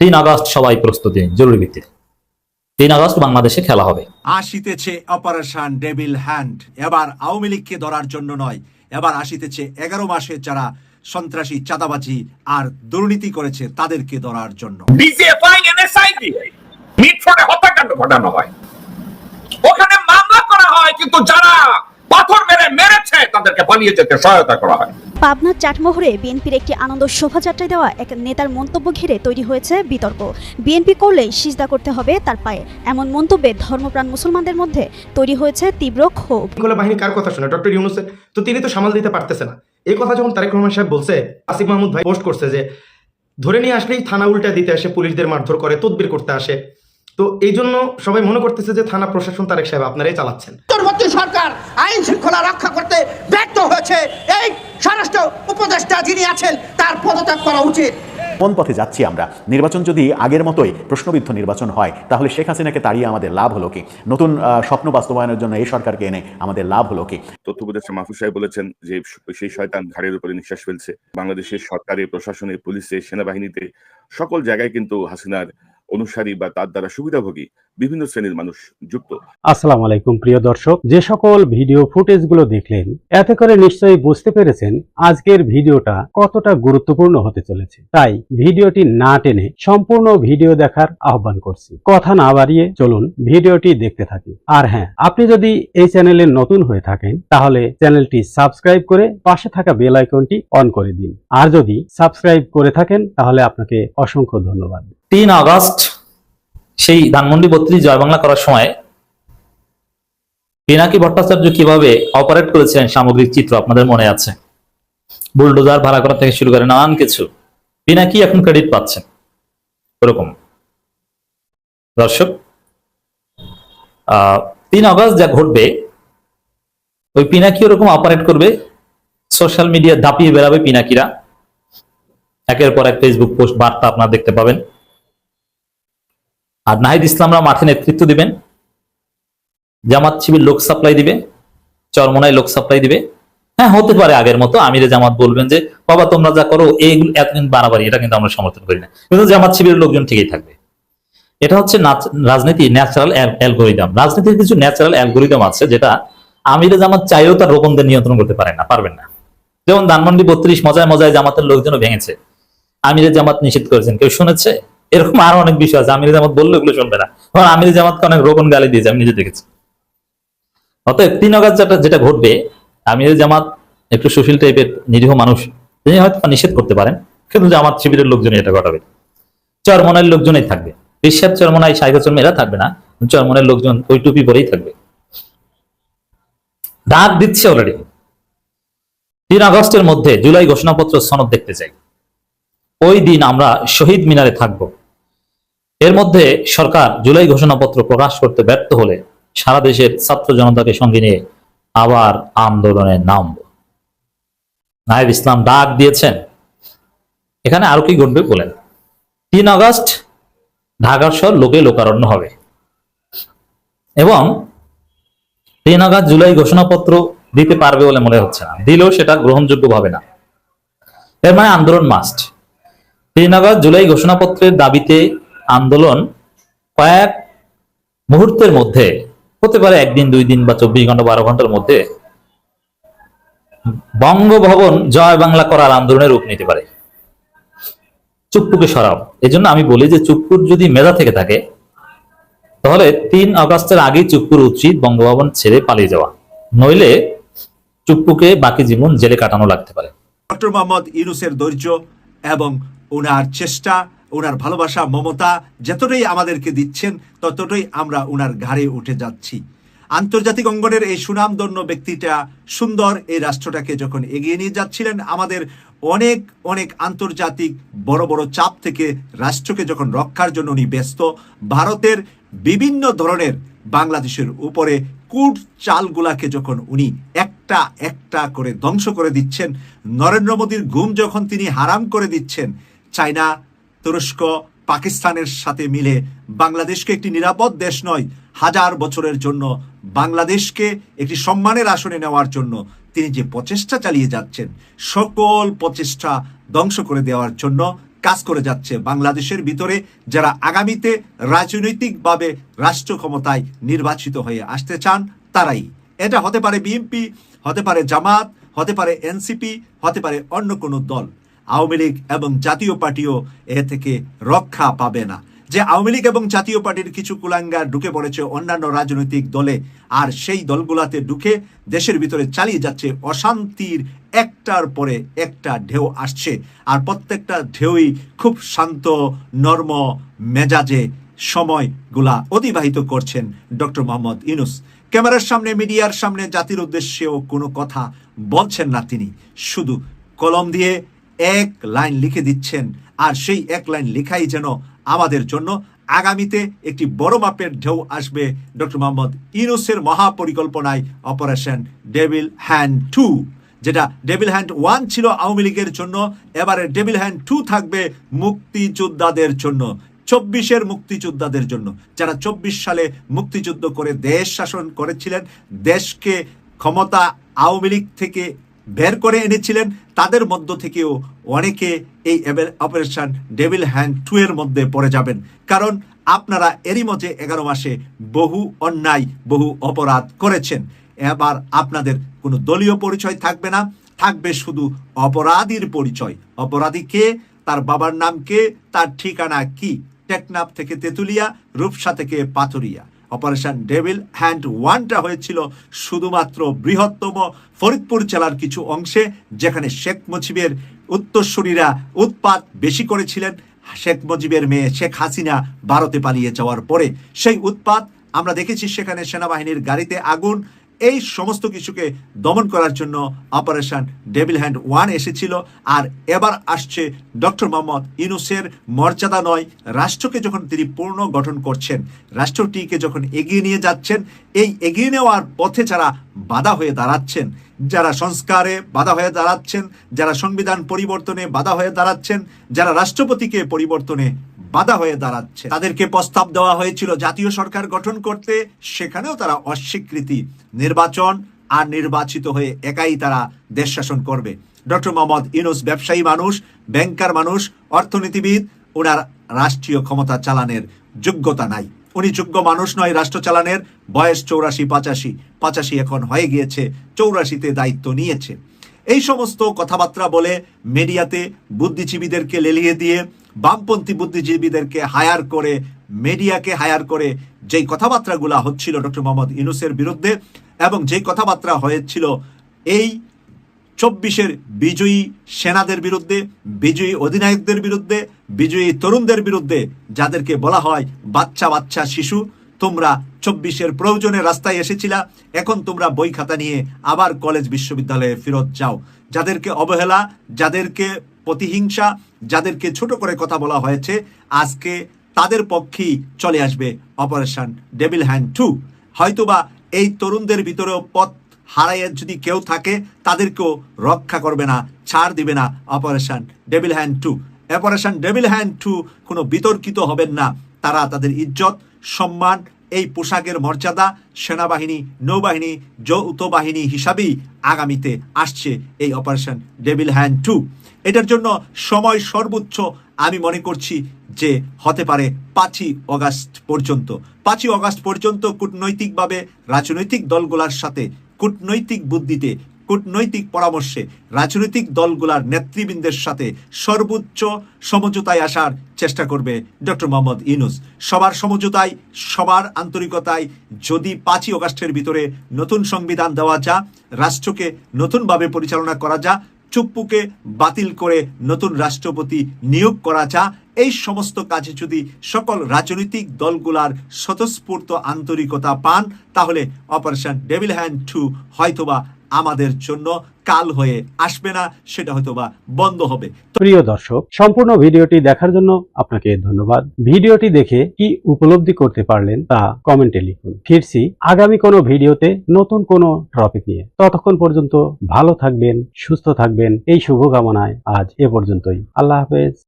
তিন আগস্ট সবাই প্রস্তুতি জরুরি ভিত্তিতে। তিন আগস্ট বাংলাদেশে খেলা হবে। আসিতেছে অপারেশন ডেভিল হ্যান্ড। এবার আওয়ামী লীগকে ধরার জন্য নয় এবার আসিতেছে এগারো মাসে যারা সন্ত্রাসী চাঁদাবাজি আর দুর্নীতি করেছে তাদেরকে ধরার জন্য। হত্যাকাণ্ড ঘটানো হয়। ওখানে মামলা করা হয় কিন্তু যারা পাথর মেরে মেরেছে তাদেরকে পালিয়ে যেতে সহায়তা করা হয়। পাবনার চাটমোহরে বিএনপির একটি আনন্দ শোভাযাত্রায় দেওয়া এক নেতার মন্তব্য ঘিরে তৈরি হয়েছে বিতর্ক। বিএনপি করলেই সিজদা করতে হবে তার পায়ে। এমন মন্তব্যে ধর্মপ্রাণ মুসলমানদের মধ্যে তৈরি হয়েছে তীব্র ক্ষোভ। বাহিনী কার কথা শুনে? ডক্টর ইউনুসের? তো তিনি তো সামাল দিতে পারতেছে না। এই কথা যখন তারেক রহমান সাহেব বলছে আসিফ মাহমুদ ভাই পোস্ট করছে যে ধরে নিয়ে আসলেই থানা উল্টা দিতে আসে পুলিশদের মারধর করে তদবির করতে আসে। তো এই জন্য সবাই মনে করতেছে যে থানা প্রশাসন তারেক সাহেব আপনারাই চালাচ্ছেন। সরকার আইন শৃঙ্খলা রক্ষা করতে ব্যর্থ হয়েছে। এই স্বরাষ্ট্র উপদেষ্টা যিনি আছেন তার পদত্যাগ করা উচিত। কোন পথে যাচ্ছি আমরা? নির্বাচন যদি আগের মতোই প্রশ্নবিদ্ধ নির্বাচন হয় তাহলে শেখ হাসিনাকে তাড়িয়ে আমাদের লাভ হলো কি? নতুন স্বপ্ন বাস্তবায়নের জন্য এই সরকারকে এনে আমাদের লাভ হলো কি? তথ্য উপদেষ্টা মাহফুজ সাহেব বলেছেন যে সেই শয়তান ঘাড়ের উপরে নিঃশ্বাস ফেলছে। বাংলাদেশের সরকারে প্রশাসনে পুলিশে সেনাবাহিনীতে সকল জায়গায় কিন্তু হাসিনার অনুসারী বা তার দ্বারা সুবিধাভোগী বিভিন্ন শ্রেণির মানুষ যুক্ত। আসসালামু আলাইকুম, প্রিয় দর্শক। যে সকল ভিডিও ফুটেজগুলো দেখলেন, এতে করে নিশ্চয়ই বুঝতে পেরেছেন আজকের ভিডিওটা কতটা গুরুত্বপূর্ণ হতে চলেছে। তাই ভিডিওটি না টেনে সম্পূর্ণ ভিডিও দেখার আহ্বান করছি। কথা না বাড়িয়ে চলুন ভিডিওটি দেখতে থাকি। আর হ্যাঁ আপনি যদি এই চ্যানেলে নতুন হয়ে থাকেন, তাহলে চ্যানেলটি সাবস্ক্রাইব করে পাশে থাকা বেল আইকনটি অন করে দিন। আর যদি সাবস্ক্রাইব করে থাকেন, তাহলে আপনাকে অসংখ্য ধন্যবাদ। তিন আগস্ট, সেই ধানমন্ডি বত্রিশ জয় বাংলা করার সময় পিনাকি ভট্টাচার্য কীভাবে অপারেট করেছিলেন সামগ্রিক চিত্র আপনাদের মনে আছে? বুলডোজার ভাড়া করা থেকে শুরু করে নানান কিছু। পিনাকি এখন ক্রেডিট পাচ্ছেন। ওরকম। দর্শক তিন আগস্ট যা ঘটবে, ওই পিনাকি ওরকম অপারেট করবে সোশ্যাল মিডিয়া দাপিয়ে বেড়াবে পিনাকিরা। একের পর এক ফেসবুক পোস্ট বার্তা আপনারা দেখতে পাবেন। আর নাহিদ ইসলামরা মাঠে নেতৃত্ব দিবেন। জামাত শিবির লোক সাপ্লাই দিবে। চরমনায় লোক সাপ্লাই দিবে। হ্যাঁ হতে পারে আগের মতো। আমিরে জামাত বলবেন যে, বাবা, তোমরা যা করো, এইগুলো এতদিন বাড়াবাড়ি, এটা কিন্তু আমরা সমর্থন করি না। কিন্তু জামাত শিবিরের লোকজন ঠিকই থাকবে। এটা হচ্ছে রাজনীতি ন্যাচারাল অ্যালগোরিদম রাজনীতির কিছু ন্যাচারাল অ্যালগোরিদম আছে যেটা আমিরে জামাত চাইলেও তার রোপণদের নিয়ন্ত্রণ করতে পারেন না, পারবেন না। যেমন ধানমন্ডি বত্রিশ, মজায় মজায় জামাতের লোকজনও ভেঙেছে। আমিরে জামাত নিষেধ করেছেন। কেউ শুনেছে? এরকম আরও অনেক বিষয় আছে। আমির জামাত বললে এগুলো শুনবে না। কারণ আমির জামাতকে অনেক রোপণ গালি দিয়েছে, আমি নিজে দেখেছি। অতএব তিন অগাস্ট যেটা যেটা ঘটবে, আমির জামাত একটু সুশীল টাইপের নিরীহ মানুষ, তিনি হয়তো নিষেধ করতে পারেন, কিন্তু জামাত শিবিরের লোকজনই এটা ঘটাবে। চরমনের লোকজনই থাকবে। বিশ্বের চরমনাই সাইকেল চর্ম এরা থাকবে না চরমনের লোকজন ওই টুপি পরেই থাকবে। ডাক দিচ্ছে অলরেডি তিন আগস্টের মধ্যে জুলাই ঘোষণাপত্র সনদ দেখতে চাই। ওই দিন আমরা শহীদ মিনারে থাকব। এর মধ্যে সরকার জুলাই ঘোষণাপত্র প্রকাশ করতে ব্যর্থ হলে সারা দেশের ছাত্র জনতাকে সঙ্গে নিয়ে আবার আন্দোলনে নাম নায়েব ইসলাম ডাক দিয়েছেন। এখানে আরও কি ঘটবে বলেন? তিন আগস্ট ঢাকার শহর লোকে লোকারণ্য হবে। এবং তিন আগস্ট জুলাই ঘোষণাপত্র দিতে পারবে বলে মনে হচ্ছে না। দিলেও সেটা গ্রহণযোগ্য হবে না। এর মানে আন্দোলন মাস্ট তিন আগস্ট জুলাই ঘোষণাপত্রের দাবিতে আন্দোলন কয়েক মুহূর্তের মধ্যে, হতে পারে একদিন, দুই দিন বা চব্বিশ ঘণ্টা, বারো ঘণ্টার মধ্যে, বঙ্গভবন জয় বাংলা করার আন্দোলনের রূপ নিতে পারে। চুপ্পুকে সরাও। এই জন্য আমি বলি যে চুপ্পুর যদি মেধা থেকে থাকে, তাহলে তিন আগস্টের আগেই চুপ্পুর উচিত বঙ্গভবন ছেড়ে পালিয়ে যাওয়া। নইলে চুপ্পুকে বাকি জীবন জেলে কাটানো লাগতে পারে। ডক্টর মোহাম্মদ ইউনুসের ধৈর্য এবং ওনার চেষ্টা ওনার ভালোবাসা, মমতা যতটাই আমাদেরকে দিচ্ছেন, ততটাই আমরা ওনার ঘাড়ে উঠে যাচ্ছি। আন্তর্জাতিক অঙ্গনের এই সুনামধন্য ব্যক্তিটা সুন্দর এই রাষ্ট্রটাকে যখন এগিয়ে নিয়ে যাচ্ছিলেন, আমাদের অনেক অনেক আন্তর্জাতিক বড় বড় চাপ থেকে রাষ্ট্রকে যখন রক্ষার জন্য উনি ব্যস্ত, ভারতের বিভিন্ন ধরনের বাংলাদেশের উপরে কূট চালগুলাকে যখন উনি একটা একটা করে ধ্বংস করে দিচ্ছেন, নরেন্দ্র মোদীর ঘুম যখন তিনি হারাম করে দিচ্ছেন, চায়না তুরস্ক পাকিস্তানের সাথে মিলে বাংলাদেশকে একটি নিরাপদ দেশ নয়, হাজার বছরের জন্য বাংলাদেশকে একটি সম্মানের আসনে নেওয়ার জন্য তিনি যে প্রচেষ্টা চালিয়ে যাচ্ছেন, সকল প্রচেষ্টা ধ্বংস করে দেওয়ার জন্য কাজ করে যাচ্ছে বাংলাদেশের ভিতরে, যারা আগামীতে রাজনৈতিকভাবে রাষ্ট্র ক্ষমতায় নির্বাচিত হয়ে আসতে চান, তারাই। এটা হতে পারে বিএনপি, হতে পারে জামাত, হতে পারে এনসিপি, হতে পারে অন্য কোনো দল। আওয়ামী লীগ এবং জাতীয় পার্টিও এ থেকে রক্ষা পাবে না। যে আওয়ামী লীগ এবং জাতীয় পার্টির কিছু কুলাঙ্গার ঢুকে পড়েছে অন্যান্য রাজনৈতিক দলে, আর সেই দলগুলাতে ঢুকে দেশের ভিতরে চালিয়ে যাচ্ছে অশান্তির একটার পরে একটা ঢেউ আসছে। আর প্রত্যেকটা ঢেউই খুব শান্ত, নর্ম মেজাজে সময়গুলা অতিবাহিত করছেন ডক্টর মোহাম্মদ ইউনুস। ক্যামেরার সামনে, মিডিয়ার সামনে জাতির উদ্দেশ্যেও কোনো কথা বলছেন না তিনি। শুধু কলম দিয়ে এক লাইন লিখে দিচ্ছেন। আর সেই এক লাইন লেখাই যেন আমাদের জন্য আগামীতে একটি বড় মাপের ঢেউ আসবে। ডক্টর মোহাম্মদ ইউনুসের মহাপরিকল্পনায় অপারেশন ডেভিল হ্যান্ড টু, যেটা ডেভিল হ্যান্ড ওয়ান ছিল আওয়ামী লীগের জন্য, এবারে ডেভিল হ্যান্ড টু থাকবে মুক্তিযোদ্ধাদের জন্য, চব্বিশের মুক্তিযোদ্ধাদের জন্য। যারা চব্বিশ সালে মুক্তিযুদ্ধ করে দেশ শাসন করেছিলেন, দেশকে ক্ষমতা আওয়ামী লীগ থেকে বের করে এনেছিলেন। তাদের মধ্য থেকেও অনেকে এই অপারেশন ডেভিল হ্যান্ড টু এর মধ্যে পড়ে যাবেন। কারণ আপনারা এরই মধ্যে এগারো মাসে বহু অন্যায়, বহু অপরাধ করেছেন। এবার আপনাদের কোনো দলীয় পরিচয় থাকবে না। থাকবে শুধু অপরাধীর পরিচয়। অপরাধী কে? তার বাবার নাম কে? তার ঠিকানা কি? টেকনাফ থেকে তেতুলিয়া, রূপসা থেকে পাথুরিয়া। অপারেশন ডেভিল হ্যান্ড ওয়ানটা হয়েছিল শুধুমাত্র বৃহত্তম ফরিদপুর জেলার কিছু অংশে, যেখানে শেখ মুজিবের উত্তরসূরীরা উৎপাত বেশি করেছিলেন। শেখ মুজিবের মেয়ে শেখ হাসিনা ভারতে পালিয়ে যাওয়ার পরে সেই উৎপাত আমরা দেখেছি সেখানে সেনাবাহিনীর গাড়িতে আগুন এই সমস্ত কিছুকে দমন করার জন্য অপারেশন ডেভিল হ্যান্ড ওয়ান এসেছিল আর এবার আসছে ডক্টর মোহাম্মদ ইনুসের মর্যাদা নয়, রাষ্ট্রকে যখন তিনি পূর্ণ গঠন করছেন, রাষ্ট্রটিকে যখন এগিয়ে নিয়ে যাচ্ছেন, এই এগিয়ে নেওয়ার পথে যারা বাধা হয়ে দাঁড়াচ্ছেন যারা সংস্কারে বাধা হয়ে দাঁড়াচ্ছেন, যারা সংবিধান পরিবর্তনে বাধা হয়ে দাঁড়াচ্ছেন, যারা রাষ্ট্রপতিকে পরিবর্তনে বাধা হয়ে দাঁড়াচ্ছে তাদেরকে প্রস্তাব দেওয়া হয়েছিল জাতীয় সরকার গঠন করতে, সেখানেও তারা অস্বীকৃতি। নির্বাচন আর নির্বাচিত হয়ে একাই তারা দেশ শাসন করবে। ডক্টর মোহাম্মদ ইউনুস ব্যবসায়ী মানুষ, ব্যাংকার মানুষ, অর্থনীতিবিদ, ওনার রাষ্ট্রীয় ক্ষমতা চালানের যোগ্যতা নাই। উনি যোগ্য মানুষ নয় রাষ্ট্র চালানের বয়স চৌরাশি পঁচাশি। পাঁচাশি এখন হয়ে গিয়েছে, চৌরাশিতে দায়িত্ব নিয়েছে। এই সমস্ত কথাবার্তা বলে মিডিয়াতে বুদ্ধিজীবীদেরকে লেলিয়ে দিয়ে, বামপন্থী বুদ্ধিজীবীদেরকে হায়ার করে, মিডিয়াকে হায়ার করে যেই কথাবার্তাগুলো হচ্ছিল ডক্টর মোহাম্মদ ইউনুসের বিরুদ্ধে এবং যেই কথাবার্তা হয়েছিল, এই চব্বিশের বিজয়ী সেনাদের বিরুদ্ধে, বিজয়ী অধিনায়কদের বিরুদ্ধে, বিজয়ী তরুণদের বিরুদ্ধে যাদেরকে বলা হয় বাচ্চা বাচ্চা শিশু, তোমরা চব্বিশের প্রয়োজনে রাস্তায় এসেছিলা, এখন তোমরা বই খাতা নিয়ে আবার কলেজ বিশ্ববিদ্যালয়ে ফেরত যাও। যাদেরকে অবহেলা, যাদেরকে প্রতিহিংসা, যাদেরকে ছোট করে কথা বলা হয়েছে, আজকে তাদের পক্ষেই চলে আসবে অপারেশন ডেভিল হ্যান্ড টু। হয়তোবা এই তরুণদের ভিতরেও পথ হারাইয়ে যদি কেউ থাকে, তাদেরকেও রক্ষা করবে না, ছাড় দিবে না operation devil hunt two. Operation devil hunt two কোনো বিতর্কিত হবেন না। তারা তাদের ইজ্জত, সম্মান, এই পোশাকের মর্যাদা সেনাবাহিনী, নৌবাহিনী, যৌথ বাহিনী হিসাবেই আগামীতে আসছে এই অপারেশন ডেভিল হ্যান্ড টু। এটার জন্য সময় সর্বোচ্চ আমি মনে করছি যে হতে পারে পাঁচই অগাস্ট পর্যন্ত। পাঁচই অগাস্ট পর্যন্ত কূটনৈতিকভাবে, রাজনৈতিক দলগুলোর সাথে কূটনৈতিক বুদ্ধিতে, কূটনৈতিক পরামর্শে রাজনৈতিক দলগুলার নেতৃবৃন্দের সাথে সর্বোচ্চ সমঝোতায় আসার চেষ্টা করবে ডক্টর মোহাম্মদ ইউনুস। সবার সমঝোতায়, সবার আন্তরিকতায় যদি পাঁচই অগাস্টের ভিতরে নতুন সংবিধান দেওয়া যা, রাষ্ট্রকে নতুনভাবে পরিচালনা করা যা, চুপ্পুকে বাতিল করে নতুন রাষ্ট্রপতি নিয়োগ করা যা এই সমস্ত কাজে যদি সকল রাজনৈতিক দলগুলার স্বতঃস্ফূর্ত আন্তরিকতা পান, তাহলে অপারেশন ডেভিল হ্যান্ড টু হয়তোবা আমাদের জন্য কাল হয়ে আসবে না, সেটা হয়তোবা বন্ধ হবে। প্রিয় দর্শক, সম্পূর্ণ ভিডিওটি দেখার জন্য আপনাকে ধন্যবাদ। ভিডিওটি দেখে কি উপলব্ধি করতে পারলেন তা কমেন্টে লিখুন। ফিরছি আগামী কোনো ভিডিওতে নতুন কোনো টপিক নিয়ে। ততক্ষণ পর্যন্ত ভালো থাকবেন, সুস্থ থাকবেন, এই শুভকামনায় আজ এ পর্যন্তই। আল্লাহ হাফেজ।